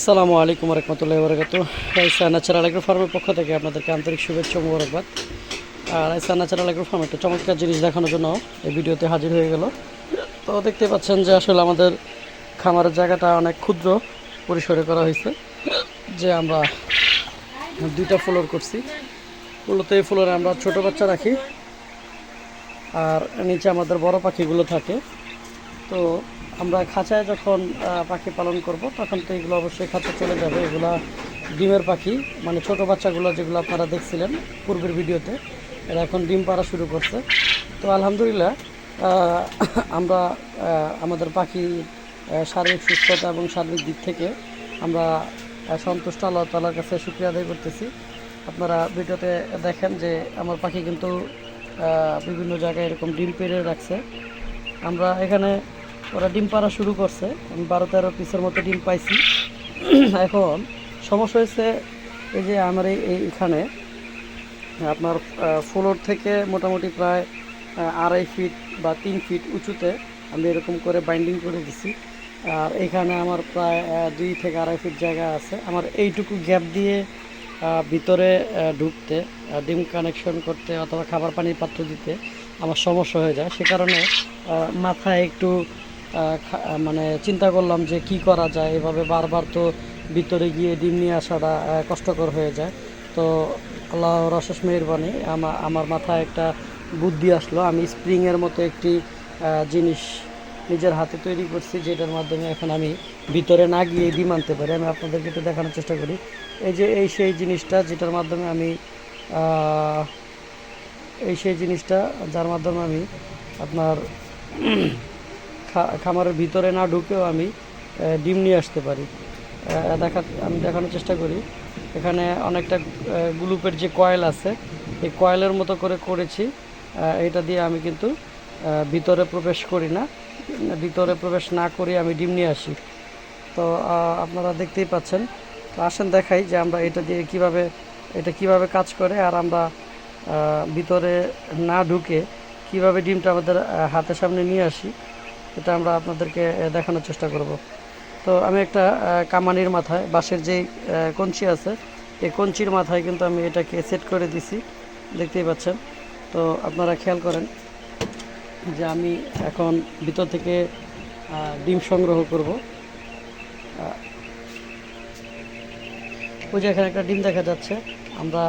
আসসালামু আলাইকুম রহমতুল্লাহ বরকাত রাইসা ন্যাচারাল এগ্রো ফার্মের পক্ষ থেকে আপনাদেরকে আন্তরিক শুভেচ্ছা মোবারকবাদ। আর রাইসা ন্যাচারাল এগ্রো ফার্ম একটা চমৎকার জিনিস দেখানোর জন্য এই ভিডিওতে হাজির হয়ে গেল। তো দেখতে পাচ্ছেন যে আসলে আমাদের খামারের জায়গাটা অনেক ক্ষুদ্র পরিসরে করা হয়েছে, যে আমরা দুইটা ফ্লোর করছি। মূলত এই ফ্লোরে আমরা ছোট বাচ্চা রাখি, আর নিচে আমাদের বড় পাখিগুলো থাকে। তো আমরা খাঁচায় যখন পাখি পালন করব, তখন তো এগুলো অবশ্যই খাঁচা চলে যাবে। এগুলা ডিমের পাখি মানে ছোট বাচ্চাগুলো যেগুলো আপনারা দেখছিলেন পূর্বের ভিডিওতে, এরা এখন ডিম পাড়া শুরু করছে। তো আলহামদুলিল্লাহ আমরা আমাদের পাখি শারীরিক সুস্থতা এবং শারীরিক দিক থেকে আমরা সন্তুষ্ট আল্লাহ তালার কাছে শুক্রিয়া আদায় করতেছি। আপনারা ভিডিওতে দেখেন যে আমার পাখি কিন্তু বিভিন্ন জায়গায় এরকম ডিম পেড়ে রাখছে। আমরা এখানে ওরা ডিম পাড়া শুরু করছে। আমি বারো তেরো পিসের মতো ডিম পাইছি। এখন সমস্যা হয়েছে এই যে আমার এই এই- এখানে, আপনার ফ্লোর থেকে মোটামুটি প্রায় আড়াই ফিট বা তিন ফিট উঁচুতে আমি এরকম করে বাইন্ডিং করে দিছি। আর এখানে আমার প্রায় দুই থেকে আড়াই ফিট জায়গা আছে। আমার এইটুকু গ্যাপ দিয়ে ভিতরে ঢুকতে ডিম কানেকশন করতে অথবা খাবার পানির পাত্র দিতে আমার সমস্যা হয়ে যায়। সে কারণে মাথায় একটু মানে চিন্তা করলাম যে কি করা যায়, এভাবে বারবার তো ভিতরে গিয়ে ডিম নিয়ে আসাটা কষ্টকর হয়ে যায়। তো আল্লাহ রসস মেহরবানি আমার আমার মাথায় একটা বুদ্ধি আসলো। আমি স্প্রিংয়ের মতো একটি জিনিস নিজের হাতে তৈরি করছি, যেটার মাধ্যমে এখন আমি ভিতরে না গিয়ে ডিম আনতে পারি। আমি আপনাদেরকে একটু দেখানোর চেষ্টা করি। এই যে, এই সেই জিনিসটা যেটার মাধ্যমে আমি এই সেই জিনিসটা, যার মাধ্যমে আমি আপনার খামারের ভিতরে না ঢুকেও আমি ডিম নিয়ে আসতে পারি। দেখা, আমি দেখানোর চেষ্টা করি। এখানে অনেকটা গ্লুপের যে কয়েল আছে, এই কয়েলের মতো করে করেছি। এটা দিয়ে আমি কিন্তু ভিতরে প্রবেশ করি না। ভিতরে প্রবেশ না করে, আমি ডিম নিয়ে আসি। তো আপনারা দেখতেই পাচ্ছেন। তো আসেন দেখাই যে আমরা এটা দিয়ে কীভাবে, এটা কীভাবে কাজ করে আর আমরা ভিতরে না ঢুকে কীভাবে ডিমটা আমাদের হাতের সামনে নিয়ে আসি। এটা আমরা আপনাদেরকে দেখানোর চেষ্টা করব। তো আমি একটা কামানির মাথায়, বাঁশের যেই কঞ্চি আছে, এই কঞ্চির মাথায় কিন্তু আমি এটাকে সেট করে দিছি। দেখতেই পাচ্ছেন। তো আপনারা খেয়াল করেন যে আমি এখন ভিতর থেকে ডিম সংগ্রহ করব। ওই যে এখানে একটা ডিম দেখা যাচ্ছে। আমরা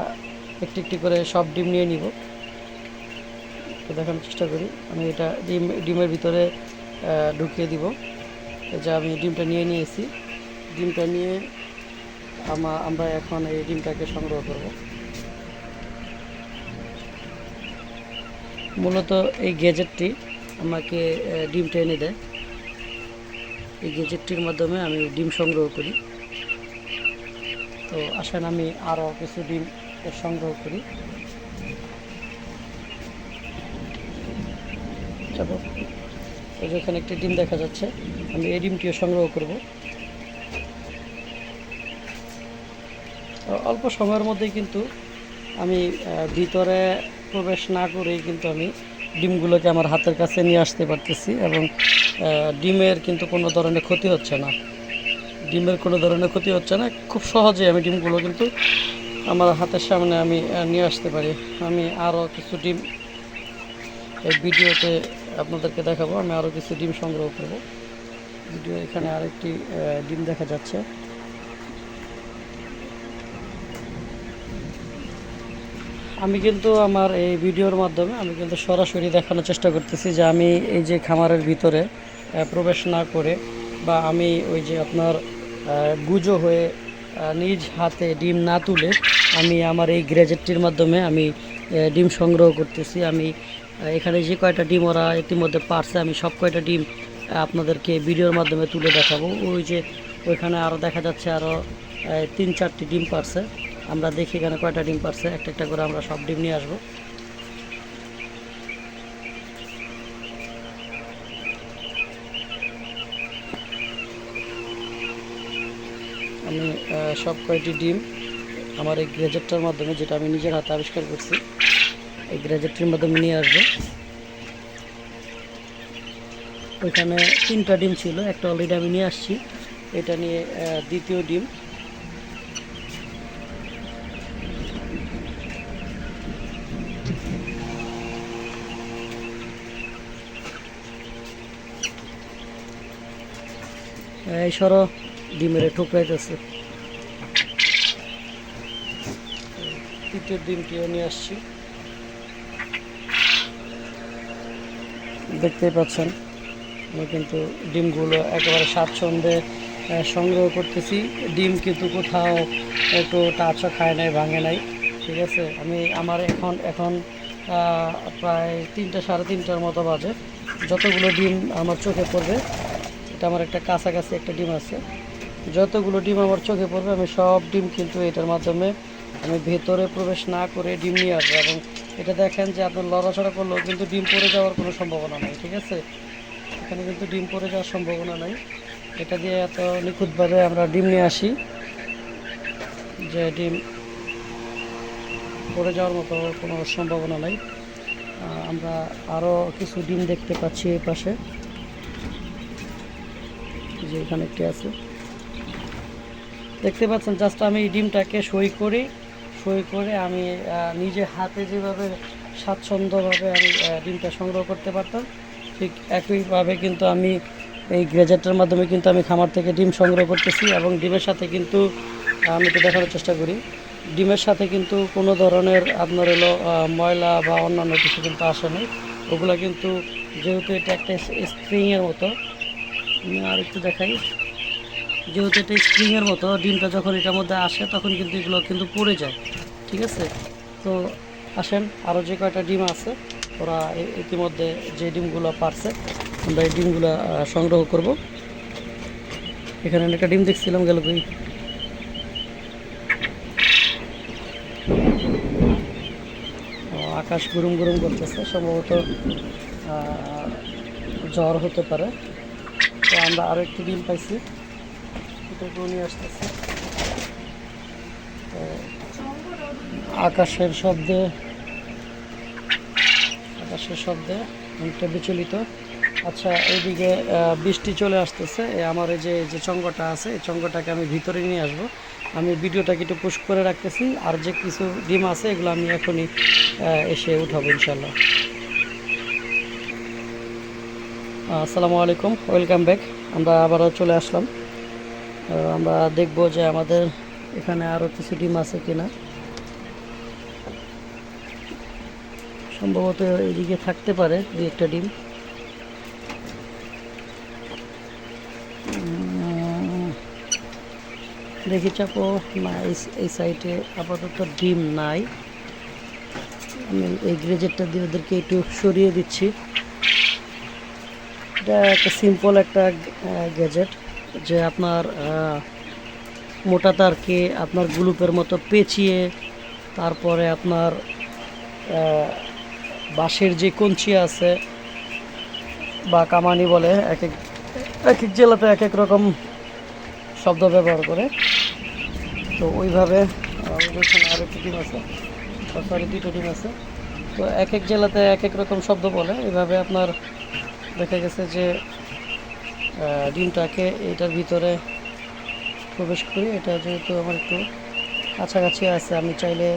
একটি একটি করে সব ডিম নিয়ে নিব। তো দেখানোর চেষ্টা করি। আমি এটা ডিম, ডিমের ভিতরে ঢুকিয়ে দিব। যে আমি ডিমটা নিয়ে নিয়েছি। ডিমটা নিয়ে আমা আমরা এখন এই ডিমটাকে সংগ্রহ করব। মূলত এই গ্যাজেটটি আমাকে ডিমটা এনে দেয়। এই গ্যাজেটটির মাধ্যমে আমি ডিম সংগ্রহ করি। তো আসেন আমি আরও কিছু ডিম সংগ্রহ করি। যাব। এই যে এখানে একটি ডিম দেখা যাচ্ছে। আমি এই ডিমটিও সংগ্রহ করব। অল্প সময়ের মধ্যেই কিন্তু আমি ভিতরে প্রবেশ না করেই কিন্তু আমি ডিমগুলোকে আমার হাতের কাছে নিয়ে আসতে পারতেছি এবং ডিমের কিন্তু কোনো ধরনের ক্ষতি হচ্ছে না। ডিমের কোনো ধরনের ক্ষতি হচ্ছে না। খুব সহজে আমি ডিমগুলো কিন্তু আমার হাতের সামনে আমি নিয়ে আসতে পারি। আমি আরও কিছু ডিম এই ভিডিওতে আপনাদেরকে দেখাবো, আমি আরও কিছু ডিম সংগ্রহ করব। ভিডিও এখানে আরেকটি ডিম দেখা যাচ্ছে। আমি কিন্তু আমার এই ভিডিওর মাধ্যমে, আমি কিন্তু সরাসরি দেখানোর চেষ্টা করতেছি যে আমি এই যে খামারের ভিতরে প্রবেশ না করে বা আমি ওই যে আপনার গুজো হয়ে নিজ হাতে ডিম না তুলে আমি আমার এই গ্র্যাজেটটির মাধ্যমে আমি ডিম সংগ্রহ করতেছি। আমি এখানে যে কয়টা ডিম ওরা ইতিমধ্যে পারছে, আমি সব কয়টা ডিম আপনাদেরকে ভিডিওর মাধ্যমে তুলে দেখাবো। ওই যে ওইখানে আরও দেখা যাচ্ছে আরও তিন চারটি ডিম পারছে। আমরা দেখি এখানে কয়টা ডিম পারছে, একটা একটা করে আমরা সব ডিম নিয়ে আসব। আমি সব কয়টি ডিম আমার এই গ্রেজেটটার মাধ্যমে, যেটা আমি নিজের হাতে আবিষ্কার করছি। এই গ্রেজেটটির মাধ্যমে নিয়ে আসব। ওইখানে তিনটা ডিম ছিল, একটা অলরেডি আমি নিয়ে আসছি। এটা নিয়ে দ্বিতীয় ডিম। এই সরো, ডিমের ঠুকরাইতেছে তৃতীয় ডিমটিও নিয়ে আসছি। দেখতেই পাচ্ছেন। আমি কিন্তু ডিমগুলো একেবারে স্বাচ্ছন্দ্যে সংগ্রহ করতেছি। ডিম কিন্তু কোথাও একটু টাচও খায় নাই, ভাঙে নাই। ঠিক আছে? আমি আমার এখন এখন প্রায় তিনটা, সাড়ে তিনটার মতো বাজে। যতগুলো ডিম আমার চোখে পড়বে, এটা আমার একটা কাছাকাছি একটা ডিম আছে। যতগুলো ডিম আমার চোখে পড়বে, আমি সব ডিম কিন্তু এটার মাধ্যমে আমি ভেতরে প্রবেশ না করে ডিম নিয়ে আসব এবং এটা দেখেন যে আপনার লড়াচড়া করলেও কিন্তু ডিম পড়ে যাওয়ার কোনো সম্ভাবনা নেই, ঠিক আছে? এখানে কিন্তু ডিম পড়ে যাওয়ার সম্ভাবনা নাই। এটা দিয়ে এত নিখুঁতভাবে আমরা ডিম নিয়ে আসি। যে ডিম পড়ে যাওয়ার মতো কোনো সম্ভাবনা নাই। আমরা আরও কিছু ডিম দেখতে পাচ্ছি এই পাশে। যে এখানে একটি আছে। দেখতে পাচ্ছেন, জাস্ট আমি ডিমটাকে সই করি। সই করে আমি নিজে হাতে যেভাবে স্বাচ্ছন্দ্যভাবে আমি ডিমটা সংগ্রহ করতে পারতাম ঠিক একইভাবে কিন্তু আমি এই গ্রেজারটার মাধ্যমে কিন্তু আমি খামার থেকে ডিম সংগ্রহ করতেছি এবং ডিমের সাথে কিন্তু আমি তো দেখানোর চেষ্টা করি। ডিমের সাথে কিন্তু কোনো ধরনের আপনার আহ, ময়লা বা অন্যান্য কিছু কিন্তু আসে না ওগুলো কিন্তু যেহেতু এটা একটা স্প্রিংয়ের মতো আমি আর একটু দেখাই। যেহেতু এটা স্প্রিংয়ের মতো, ডিমটা যখন এটার মধ্যে আসে তখন কিন্তু এগুলো কিন্তু পড়ে যায়, ঠিক আছে? তো আসেন আরও যে কয়টা ডিম আছে, ওরা ইতিমধ্যে যে ডিমগুলো পারছে, আমরা এই ডিমগুলো সংগ্রহ করব। এখানে একটা ডিম দেখছিলাম, গেল কই? আকাশ গুরুম গুরুম করতেছে, সম্ভবত জ্বর হতে পারে। তো আমরা আরও একটি ডিম পাইছি। আসতেছি। আকাশের শব্দে আকাশের শব্দে অনেকটা বিচলিত। আচ্ছা এইদিকে বৃষ্টি চলে আসতেছে। আমার এই যে যে চঙ্গটা আছে, এই চঙ্গটাকে আমি ভিতরে নিয়ে আসব। আমি ভিডিওটাকে একটু পুশ করে রাখতেছি। আর যে কিছু ডিম আছে, এগুলো আমি এখনই এসে উঠাবো ইনশাল্লাহ আসসালামু আলাইকুম, ওয়েলকাম ব্যাক। আমরা আবারও চলে আসলাম। আমরা দেখব যে আমাদের এখানে আরও কিছু ডিম আছে কিনা। সম্ভবত এদিকে থাকতে পারে দুই একটা ডিম। দেখি চাপো, না, এই সাইডে আপাতত ডিম নাই। আমি এই গ্রেজেরটা দিয়ে ওদেরকে একটু সরিয়ে দিচ্ছি। এটা একটা সিম্পল একটা গ্যাজেট। যে আপনার মোটা তারকে আপনার গ্লুপের মতো পেঁচিয়ে, তারপরে আপনার বাঁশের যে কঞ্চি আছে, বা কামানি বলে, এক এক এক এক জেলাতে এক এক রকম শব্দ ব্যবহার করে। তো ওইভাবে আমাদের এখানে আরও একটি টিম আছে। সরি দুটো টিম আছে। তো এক এক জেলাতে এক এক রকম শব্দ বলে। এইভাবে আপনার দেখা গেছে যে ডিমটাকে এটার ভিতরে প্রবেশ করি। এটা যেহেতু আমার একটু কাছাকাছি আছে, আমি চাইলে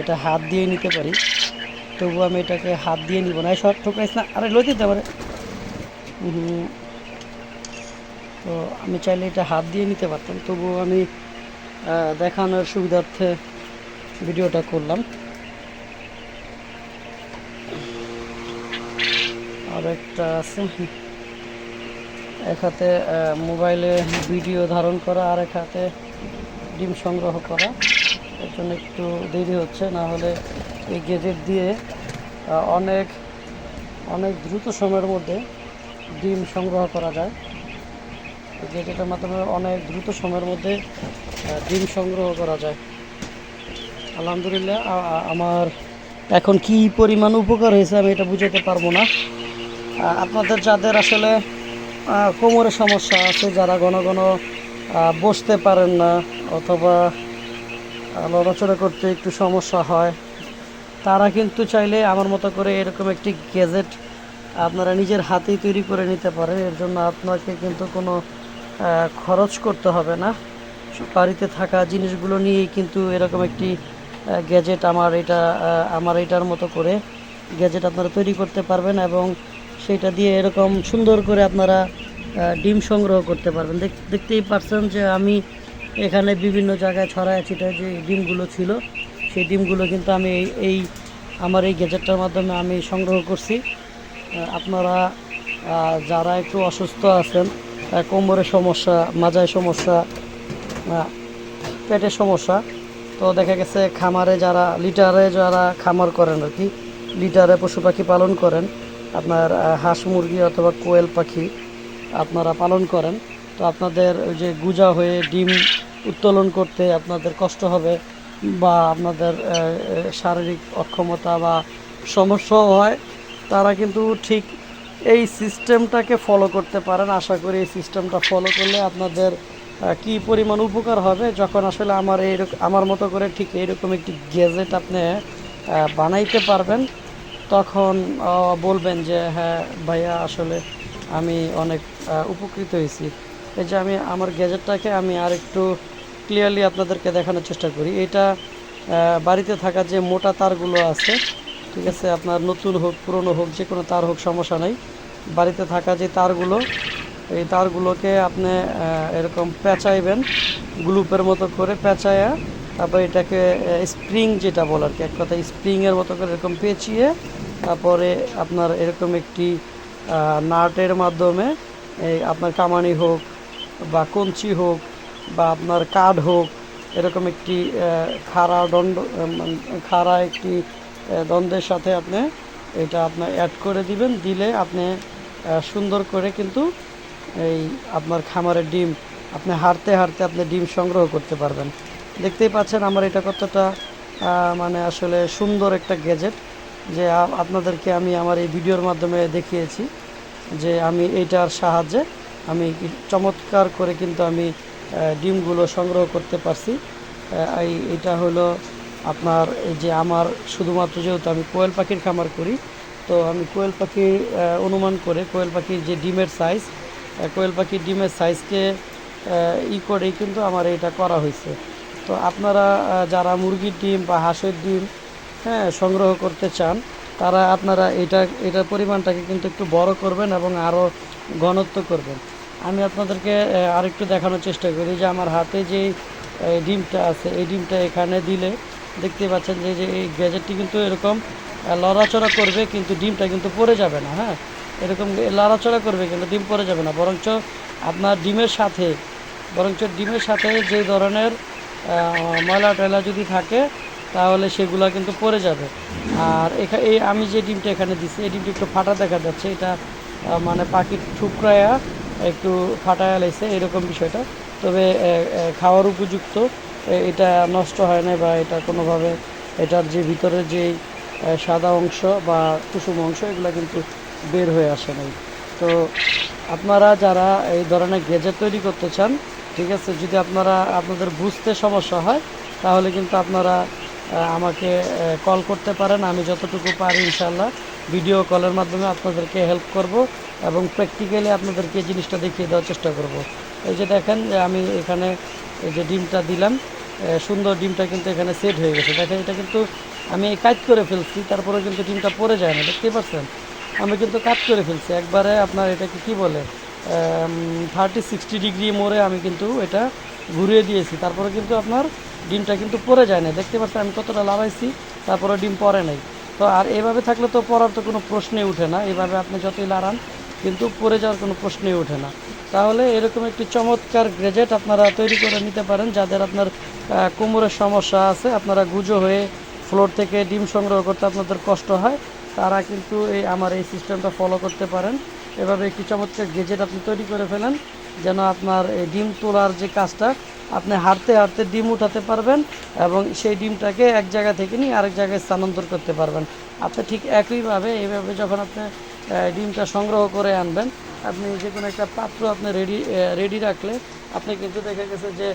এটা হাত দিয়ে নিতে পারি। তবু আমি এটাকে হাত দিয়ে নিব না। শর্ট ঠোকাইস না, আরে লই দিতে পারে। তো আমি চাইলে এটা হাত দিয়ে নিতে পারতাম। তবু আমি দেখানোর সুবিধার্থে ভিডিওটা করলাম। আর একটা আছে। এক হাতে মোবাইলে ভিডিও ধারণ করা, আর এক হাতে ডিম সংগ্রহ করা। এর জন্য একটু দেরি হচ্ছে, না হলে এই গেজেট দিয়ে অনেক অনেক দ্রুত সময়ের মধ্যে ডিম সংগ্রহ করা যায়। গেজেটের মাধ্যমে অনেক দ্রুত সময়ের মধ্যে ডিম সংগ্রহ করা যায়। আলহামদুলিল্লাহ আমার এখন কি পরিমাণ উপকার হয়েছে আমি এটা বুঝাতে পারব না। আপনাদের যাদের আসলে কোমরের সমস্যা আছে, যারা ঘন ঘন বসতে পারেন না, অথবা নড়াচড়া করতে একটু সমস্যা হয়, তারা কিন্তু চাইলে আমার মতো করে এরকম একটি গ্যাজেট আপনারা নিজের হাতেই তৈরি করে নিতে পারেন। এর জন্য আপনাকে কিন্তু কোনো খরচ করতে হবে না। বাড়িতে থাকা জিনিসগুলো নিয়েই কিন্তু এরকম একটি গ্যাজেট আমার এটা আমার এটার মতো করে গ্যাজেট আপনারা তৈরি করতে পারবেন এবং সেটা দিয়ে এরকম সুন্দর করে আপনারা ডিম সংগ্রহ করতে পারবেন। দেখ- দেখতেই পারছেন যে আমি এখানে বিভিন্ন জায়গায় ছড়ায় ছিটায় যে ডিমগুলো ছিল, সেই ডিমগুলো কিন্তু আমি এই আমার এই গেজেটটার মাধ্যমে আমি সংগ্রহ করছি। আপনারা যারা একটু অসুস্থ আছেন কোমরের সমস্যা, মাজায় সমস্যা পেটের সমস্যা, তো দেখা গেছে খামারে যারা, লিটারে যারা খামার করেন আর কি, লিটারে পশু পাখি পালন করেন আপনার হাঁস মুরগি অথবা কোয়েল পাখি আপনারা পালন করেন। তো আপনাদের ওই যে গুজা হয়ে ডিম উত্তোলন করতে আপনাদের কষ্ট হবে বা আপনাদের শারীরিক অক্ষমতা বা সমস্যাও হয়, তারা কিন্তু ঠিক এই সিস্টেমটাকে ফলো করতে পারেন। আশা করি এই সিস্টেমটা ফলো করলে আপনাদের কি পরিমাণ উপকার হবে, যখন আসলে আমার এই আমার মতো করে ঠিক এইরকম একটি গ্যাজেট আপনি বানাইতে পারবেন। তখন বলবেন যে হ্যাঁ ভাইয়া, আসলে আমি অনেক উপকৃত হয়েছি। এই যে, আমি, আমার গ্যাজেটটাকে আমি আর একটু ক্লিয়ারলি আপনাদেরকে দেখানোর চেষ্টা করি। এটা বাড়িতে থাকা যে মোটা তারগুলো আছে, ঠিক আছে, আপনার নতুন হোক, পুরনো হোক, যে কোনো তার হোক, সমস্যা নাই। বাড়িতে থাকা যে তারগুলো, এই তারগুলোকে আপনি এরকম পেঁচাইবেন, গ্লুপের মতো করে পেঁচায়া তারপর এটাকে স্প্রিং যেটা বলে আর কি, এক কথা স্প্রিংয়ের মতো করে এরকম পেঁচিয়ে তারপরে আপনার এরকম একটি নাটের মাধ্যমে, এই আপনার কামানি হোক বা কঞ্চি হোক বা আপনার কাঠ হোক, এরকম একটি খাড়া দণ্ড খাড়া একটি দ্বন্দ্বের সাথে আপনি এটা আপনার অ্যাড করে দিবেন, দিলে আপনি সুন্দর করে কিন্তু এই আপনার খামারের ডিম, আপনি হাঁটতে হাঁটতে আপনি ডিম সংগ্রহ করতে পারবেন। দেখতেই পাচ্ছেন আমার এটা কতটা মানে আসলে সুন্দর একটা গ্যাজেট যে আপনাদেরকে আমি আমার এই ভিডিওর মাধ্যমে দেখিয়েছি যে আমি এইটার সাহায্যে আমি চমৎকার করে কিন্তু আমি ডিমগুলো সংগ্রহ করতে পারছি। এই এটা হলো আপনার এই যে আমার শুধুমাত্র যেহেতু আমি কোয়েল পাখির খামার করি তো আমি কোয়েল পাখি আহ, অনুমান করে কোয়েল পাখির যে ডিমের সাইজ কোয়েল পাখির ডিমের সাইজকে ই করেই কিন্তু আমার এটা করা হয়েছে। তো আপনারা যারা মুরগির ডিম বা হাঁসের ডিম হ্যাঁ সংগ্রহ করতে চান, তারা আপনারা এটা, এটার পরিমাণটাকে কিন্তু একটু বড় করবেন এবং আরও ঘনত্ব করবেন। আমি আপনাদেরকে আরেকটু দেখানোর চেষ্টা করি যে আমার হাতে যে ডিমটা আছে, এই ডিমটা এখানে দিলে দেখতে পাচ্ছেন যে যে এই গ্যাজেটটি কিন্তু এরকম লড়াচড়া করবে, কিন্তু ডিমটা কিন্তু পড়ে যাবে না হ্যাঁ? এরকম লড়াচড়া করবে, কিন্তু ডিম পড়ে যাবে না। বরঞ্চ আপনার ডিমের সাথে, বরঞ্চ ডিমের সাথে যে ধরনের ময়লা টয়লা যদি থাকে, তাহলে সেগুলো কিন্তু পড়ে যাবে। আর এখা, এই আমি যে ডিমটা এখানে দিচ্ছি এই ডিমটা একটু ফাটা দেখা যাচ্ছে। এটা মানে পাখির ঠুকরায়া একটু ফাটায়া লাগছে এরকম বিষয়টা। তবে খাওয়ার উপযুক্ত। এটা নষ্ট হয় না বা এটা কোনোভাবে এটার যে ভিতরে যে সাদা অংশ বা কুসুম অংশ, এগুলো কিন্তু বের হয়ে আসে নাই। তো আপনারা যারা এই ধরনের গেজেট তৈরি করতে চান ঠিক আছে, যদি আপনারা, আপনাদের বুঝতে সমস্যা হয়, তাহলে কিন্তু আপনারা আমাকে কল করতে পারেন। আমি যতটুকু পারি ইনশাল্লাহ ভিডিও কলের মাধ্যমে আপনাদেরকে হেল্প করব এবং প্র্যাকটিক্যালি আপনাদেরকে জিনিসটা দেখিয়ে দেওয়ার চেষ্টা করব। এই যে দেখেন যে আমি এখানে এই যে ডিমটা দিলাম সুন্দর ডিমটা কিন্তু এখানে সেট হয়ে গেছে। দেখেন, এটা কিন্তু আমি কাজ করে ফেলছি তারপরে কিন্তু ডিমটা পড়ে যায় না, দেখতেই পাচ্ছেন? আমি কিন্তু কাজ করে ফেলছি। একবারে আপনার এটাকে কি বলে? থার্টি সিক্সটি ডিগ্রি মোড়ে আমি কিন্তু এটা ঘুরিয়ে দিয়েছি। তারপরে কিন্তু আপনার ডিমটা কিন্তু পরে যায় না দেখতে পাচ্ছেন আমি কতটা লাগাইছি তারপরে ডিম পরে নাই। তো আর এভাবে থাকলে তো পরার তো কোনো প্রশ্নই উঠে না। এভাবে আপনি যতই লাড়ান, কিন্তু পরে যাওয়ার কোনো প্রশ্নই ওঠে না। তাহলে এরকম একটি চমৎকার গ্রেজেট আপনারা তৈরি করে নিতে পারেন, যাদের আপনার কোমরের সমস্যা আছে, আপনারা গুজো হয়ে ফ্লোর থেকে ডিম সংগ্রহ করতে আপনাদের কষ্ট হয়, তারা কিন্তু এই আমার এই সিস্টেমটা ফলো করতে পারেন। এভাবে একটি চমৎকার গেজেট আপনি তৈরি করে ফেলেন, যেন আপনার এই ডিম তোলার যে কাজটা, আপনি হাঁটতে হাঁটতে ডিম উঠাতে পারবেন এবং সেই ডিমটাকে এক জায়গা থেকে নিয়ে আরেক জায়গায় স্থানান্তর করতে পারবেন। আপনি ঠিক একইভাবে, এইভাবে যখন আপনি ডিমটা সংগ্রহ করে আনবেন, আপনি যে কোনো একটা পাত্র আপনি রেডি রেডি রাখলে, আপনি কিন্তু দেখা গেছে যে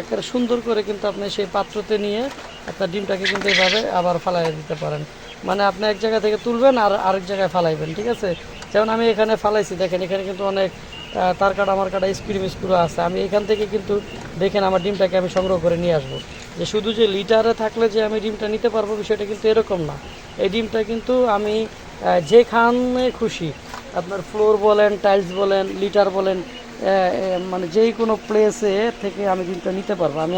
একেবারে সুন্দর করে কিন্তু আপনি সেই পাত্রতে নিয়ে আপনার ডিমটাকে কিন্তু এইভাবে আবার ফালাই দিতে পারেন। মানে আপনি এক জায়গা থেকে তুলবেন আর আরেক জায়গায় ফালাইবেন, ঠিক আছে? যেমন আমি এখানে ফালাইছি, দেখেন এখানে কিন্তু অনেক তার কাটা, আমার কাটা স্ক্রু আছে। আমি এখান থেকে কিন্তু দেখেন আমার ডিমটাকে আমি সংগ্রহ করে নিয়ে আসব। যে শুধু যে লিটারে থাকলে যে আমি ডিমটা নিতে পারব বিষয়টা কিন্তু এরকম না। এই ডিমটা কিন্তু আমি যেখানে খুশি, আপনার ফ্লোর বলেন টাইলস বলেন, লিটার বলেন মানে যেই কোনো প্লেসে থেকে আমি ডিমটা নিতে পারব। আমি